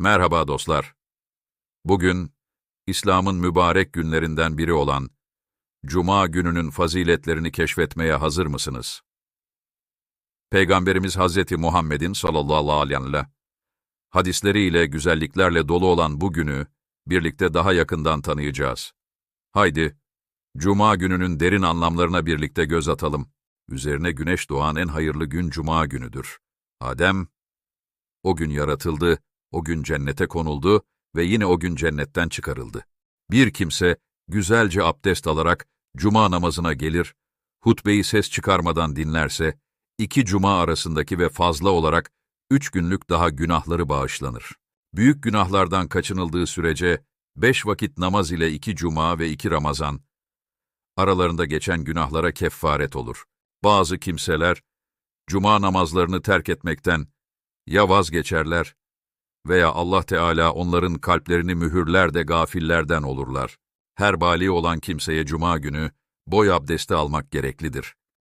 Merhaba dostlar. Bugün, İslam'ın mübarek günlerinden biri olan Cuma gününün faziletlerini keşfetmeye hazır mısınız? Peygamberimiz Hazreti Muhammed'in sallallahu aleyhi ve hadisleriyle, güzelliklerle dolu olan bu günü birlikte daha yakından tanıyacağız. Haydi, Cuma gününün derin anlamlarına birlikte göz atalım. Üzerine güneş doğan en hayırlı gün Cuma günüdür. Adem, o gün yaratıldı, o gün cennete konuldu ve yine o gün cennetten çıkarıldı. Bir kimse güzelce abdest alarak cuma namazına gelir, hutbeyi ses çıkarmadan dinlerse, iki cuma arasındaki ve fazla olarak üç günlük daha günahları bağışlanır. Büyük günahlardan kaçınıldığı sürece beş vakit namaz ile iki cuma ve iki Ramazan, aralarında geçen günahlara keffaret olur. Bazı kimseler, cuma namazlarını terk etmekten ya vazgeçerler veya Allah Teala onların kalplerini mühürler de gafillerden olurlar. Her bali olan kimseye cuma günü boy abdesti almak gereklidir.